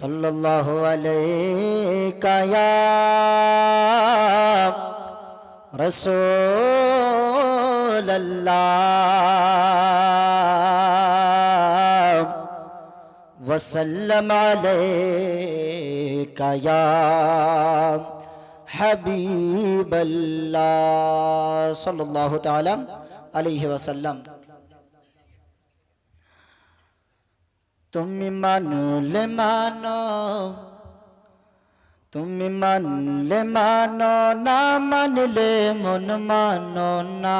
صلى الله عليك يا رسول الله. وسلم عليك يا حبيب الله. صلى الله تعالى عليه وسلم. তুমি মানলে মানো তুমি মানলে মানো না মানলে মন মানো না।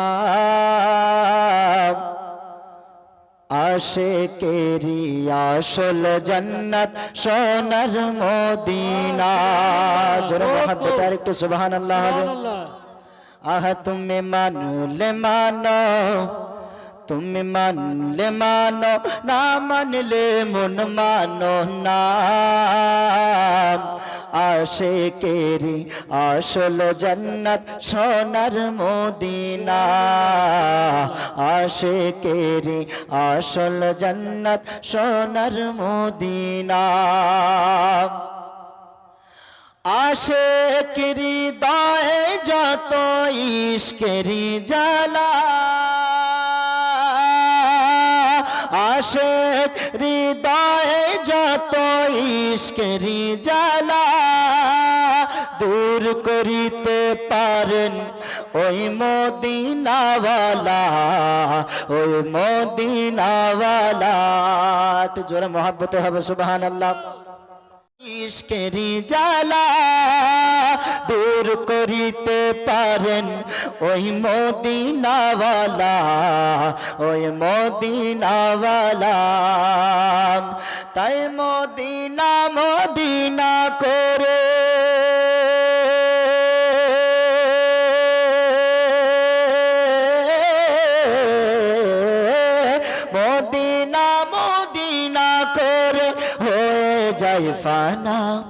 আশে কেরি আসল জন্নত সোনার মদিনা। জোরে আর একটু সুবহান আহ তুমি মানলে মানো তুমি মানলে মানো না মানলে মন মানো না আশে কেরি আসল জন্নত সোনার মদিনা আশে কেরি আসল জন্নত সোনার মদিনা আশেকেরি দায়ে যত ইশকেরি জালা আশেক হৃদয়ে যত ইশকেরি জালা দূর করিতে পারেন ওই মদিনাওয়ালা ওই মদিনাওয়ালা। একটু জোরে মহাব্বতে হবে সুবাহান আল্লাহ ইশকেরি জালা দূর করিতে পারেন। ওই মদিনাওয়ালা ওই মদিনাওয়ালা। তাই মদিনা মদিনা করে। মদিনা মদিনা করে। হয়ে যায় ফানা।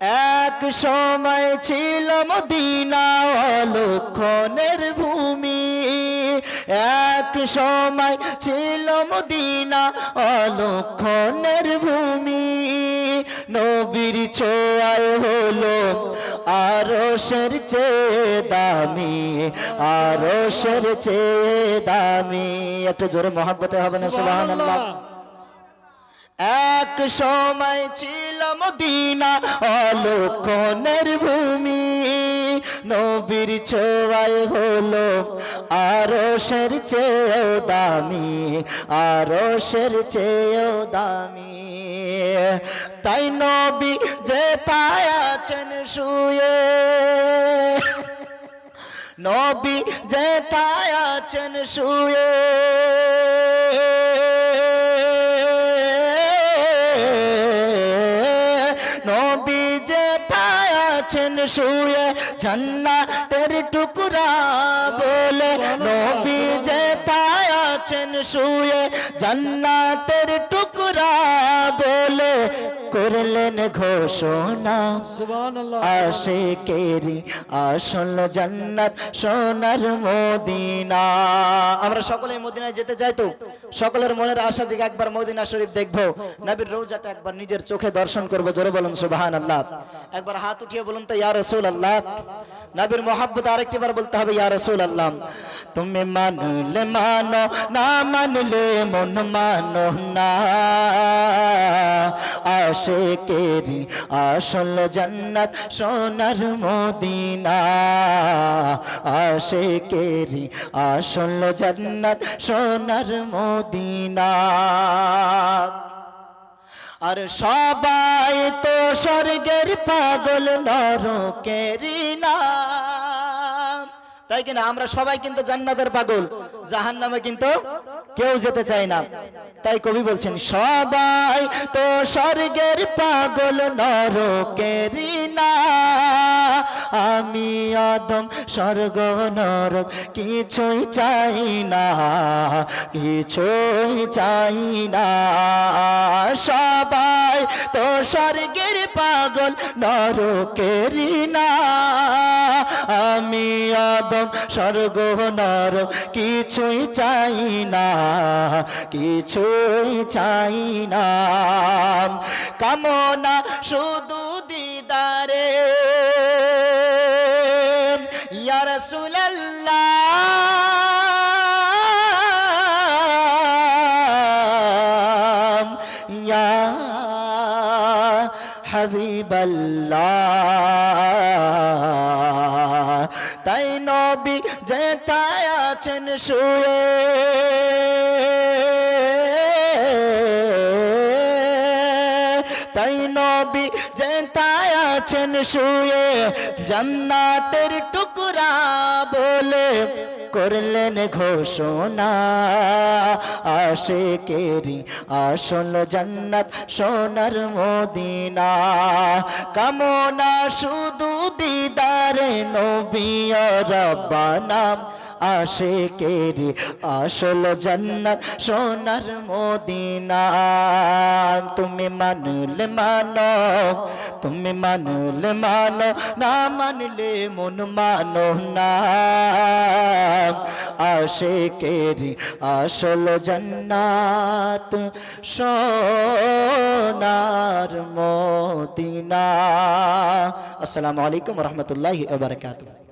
এক সময় ছিল মদিনা অলক্ষণের ভূমি। এক সময় ছিল মদিনা অলক্ষণের ভূমি। নবীর ছোঁয়ায় হলো আরশের চেয়ে দামি আরশের চেয়ে দামি। একটু জোরে মহাব্বতে হবে না সুবহানাল্লাহ। এক সময় ছিল মদিনা অলক্ষণের ভূমি। নবীর ছোঁয়ায় হলো আরশের চেয়েও দামি, আরশের চেয়েও দামি। তাই নবী যে আছেন শুয়ে। নবী যে আছেন শুয়ে। শুয়ে জান্নাতের টুকরা বলে নবী যে আছেন শুয়ে জান্নাতের টুকরা করলেন ঘোষণা। সুবহানাল্লাহ। আশে কেরি আসল জান্নাত সোনার মদিনা। আমরা সকলে মদিনায় যেতে চাই তো? সকলের মনের আশা যে একবার মদিনা শরীফ দেখব। নবীর রোজাটা একবার নিজের চোখে দর্শন করব জোরে বলুন সুবাহান আল্লাহ একবার হাত উঠিয়ে বলুন তো ইয়া রসুল আল্লাহ নবীর মোহাব্বত আরেকটি বার বলতে হবে ইয়া রসুল আল্লাহ তুমি মানলে মানো না মানলে মন মানো না। আশে কেরি আসল জন্নত সোনার মদিনা। আশে কেরি আসল জন্নত সোনার মদিনা। আর সবাই তো স্বর্গের পাগল নরকেরি না। তাই কিনা আমরা সবাই কিন্তু জান্নাতের পাগল জাহান নামে কিন্তু কেউ যেতে চায় না। তাই কবি বলছেন, সবাই তো স্বর্গের পাগল নরকেরি না। আমি আদম স্বর্গ নরক কিছুই চাই না, কিছুই চাই না। সবাই তো স্বর্গের পাগল নরকেরি না। আমি আদম স্বর্গ নরক কিছুই চাই না। কিছুই চাই না। কামনা শুধু দিদারে। ইয়া রাসূলুল্লাহ। ইয়া তাই নবী যেতায় আছেন শুয়ে। তাই নবী যেতায় আছেন শুয়ে জান্নাতের টুকরা বলে করলেন ঘোষণা। আশেকেরি আসল জান্নাত সোনার মদিনা। কামনা শুধু দিদারে নবী রব্বানা। আশেকেরি আসল জান্নাত সোনার মদিনা। তুমি মানলে মানো, তুমি মানলে মানো, না মানলে মন মানো না। আশেকেরি আসল জান্নাত সোনার মদিনা। আসসালামু আলাইকুম রহমতুল্লাহ বারাকাতুহু।